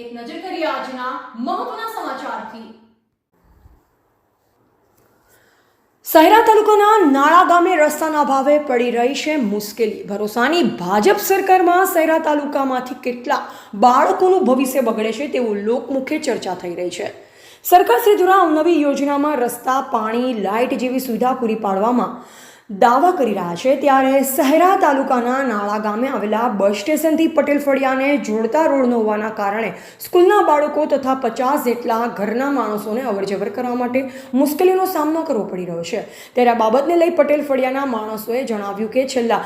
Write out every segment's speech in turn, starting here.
એક નજર કરીએ આજના મહત્વના સમાચારથી. સહેરા તાલુકાના નાળા ગામે રસ્તાના અભાવે પડી રહી છે મુશ્કેલી. ભરોસાની ભાજપ સરકારમાં સહેરા તાલુકામાંથી કેટલા બાળકોનું ભવિષ્ય બગડે છે તેવું લોકમુખે ચર્ચા થઈ રહી છે. સરકાર શ્રી દ્વારા અવનવી યોજનામાં રસ્તા, પાણી, લાઇટ જેવી સુવિધા પૂરી પાડવામાં દાવા કરી રહ્યા છે ત્યારે સહેરા તાલુકાના નાળા ગામે આવેલા બસ સ્ટેશનથી પટેલ ફળિયાને જોડતા રોડ ન હોવાના કારણે સ્કૂલના બાળકો તથા પચાસ જેટલા ઘરના માણસોને અવરજવર કરવા માટે મુશ્કેલીનો સામનો કરવો પડી રહ્યો છે. ત્યારે આ બાબતને લઈ પટેલ ફળિયાના માણસોએ જણાવ્યું કે છેલ્લા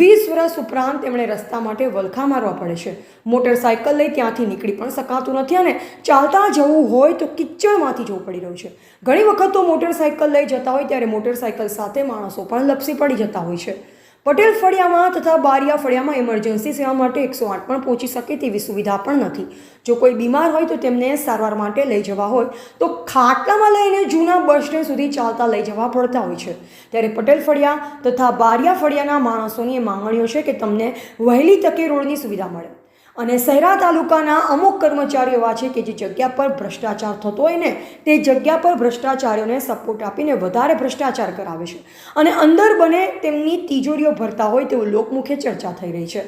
વીસ વર્ષ ઉપરાંત તેમણે રસ્તા માટે વલખા મારવા પડે છે. મોટરસાયકલ લઈ ત્યાંથી નીકળી પણ શકાતું નથી અને ચાલતા જવું હોય તો કિચડમાંથી જવું પડી રહ્યું છે. ઘણી વખત તો મોટરસાયકલ લઈ જતા હોય ત્યારે મોટરસાયકલ સાથે માણસો પણ લપસી પડી જતા હોય છે. પટેલ ફળિયામાં તથા બારિયા ફળિયામાં ઇમરજન્સી સેવા માટે એકસો આઠ પણ પહોંચી શકે તેવી સુવિધા પણ નથી. જો કોઈ બીમાર હોય તો તેમને સારવાર માટે લઈ જવા હોય. તો ખાટલામાં લઈને જૂના બસ સ્ટેન્ડ સુધી ચાલતા લઈ જવા પડતા હોય છે. ત્યારે પટેલ ફળિયા તથા બારિયા ફળિયાના માણસોની એ માંગણીઓ છે કે તમને વહેલી તકે રોડની સુવિધા મળે. અને સહેરા તાલુકાના અમુક કર્મચારીઓ એવા છે કે જે જગ્યા પર ભ્રષ્ટાચાર થતો હોય ને, તે જગ્યા પર ભ્રષ્ટાચારીઓને સપોર્ટ આપીને વધારે ભ્રષ્ટાચાર કરાવે છે. અને અંદર બને તેમની તિજોરીઓ ભરતા હોય તેવું લોકમુખે ચર્ચા થઈ રહી છે.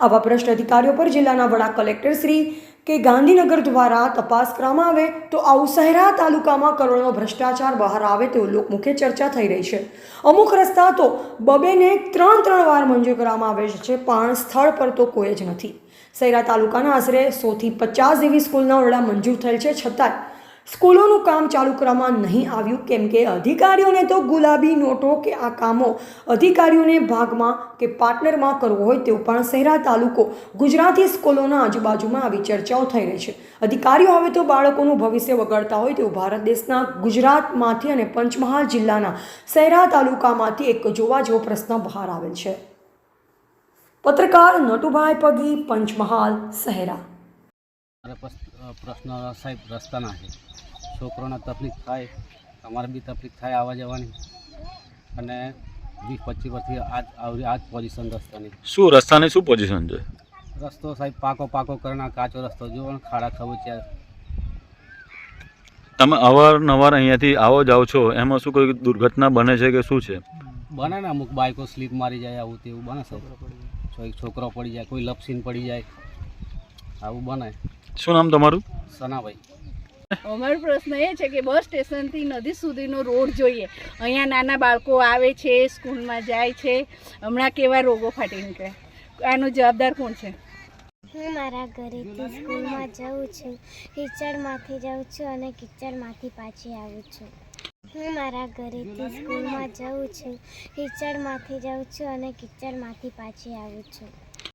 આવા ભ્રષ્ટ અધિકારીઓ પર જિલ્લાના વડા કલેક્ટર શ્રી કે ગાંધીનગર દ્વારા તપાસ કરવામાં આવે તો આવું શહેરા તાલુકામાં કરોડનો ભ્રષ્ટાચાર બહાર આવે તેવું લોકમુખે ચર્ચા થઈ રહી છે. અમુક રસ્તા તો બબેને ત્રણ ત્રણ વાર મંજૂર કરવામાં આવે છે પણ સ્થળ પર તો કોઈ જ નથી. સૈરા તાલુકાના આશરે સોથી પચાસ જેવી સ્કૂલના ઓરડા મંજૂર થયેલ છે છતાં સ્કૂલોનું કામ ચાલુ કરવામાં નહીં આવ્યું, કેમ કે અધિકારીઓને તો ગુલાબી નોટો કે આ કામો અધિકારીઓને ભાગમાં કે પાર્ટનરમાં કરવો હોય તેવું પણ શહેરા તાલુકો ગુજરાતી સ્કૂલોના આજુબાજુમાં આવી ચર્ચાઓ થઈ રહી છે. અધિકારીઓ હવે તો બાળકોનું ભવિષ્ય વગાડતા હોય તેવું ભારત દેશના ગુજરાતમાંથી અને પંચમહાલ જિલ્લાના શહેરા તાલુકામાંથી એક જોવા જેવો પ્રશ્ન બહાર આવેલ છે. પત્રકાર નટુભાઈ પગી, પંચમહાલ સહેરા મારે પ્રશ્ન સાહેબ રસ્તાના છે. છોકરોને તકલીફ થાય અમારે બી તકલીફ થાય આવવા જવાની. અને વીસ પચીસ વર્ષથી આજ આવરી આજ પોઝિશન રસ્તાની. શું રસ્તાની શું પોઝિશન છે? રસ્તો સાહેબ પાકો પાકો કરના કાચો રસ્તો જોવો ને ખાડા ખબુચ્યા તમે અવારનવાર અહીંયાથી આવો જાઓ છો એમાં શું કોઈ દુર્ઘટના બને છે કે શું છે? બને ને અમુક બાઇકો સ્લીપ મારી જાય આવું તેવું બને સાહેબ. કોઈ છોકરો પડી જાય કોઈ લપસીન પડી જાય આવું બને. શું નામ તમારું? સનાભાઈ. અમારો પ્રશ્ન એ છે કે બસ સ્ટેશનથી નદી સુધીનો રોડ જોઈએ. અહીંયા નાના બાળકો આવે છે સ્કૂલમાં જાય છે હમણાં કેવા રોગો ફાટી નીકળે આનો જવાબદાર કોણ છે? હું મારા ઘરેથી સ્કૂલમાં જાઉં છું કિચડમાંથી જાઉં છું અને કિચડમાંથી પાછી આવું છું. હું મારા ઘરેથી સ્કૂલમાં જાઉં છું કિચડમાંથી જાઉં છું અને કિચડમાંથી પાછી આવું છું.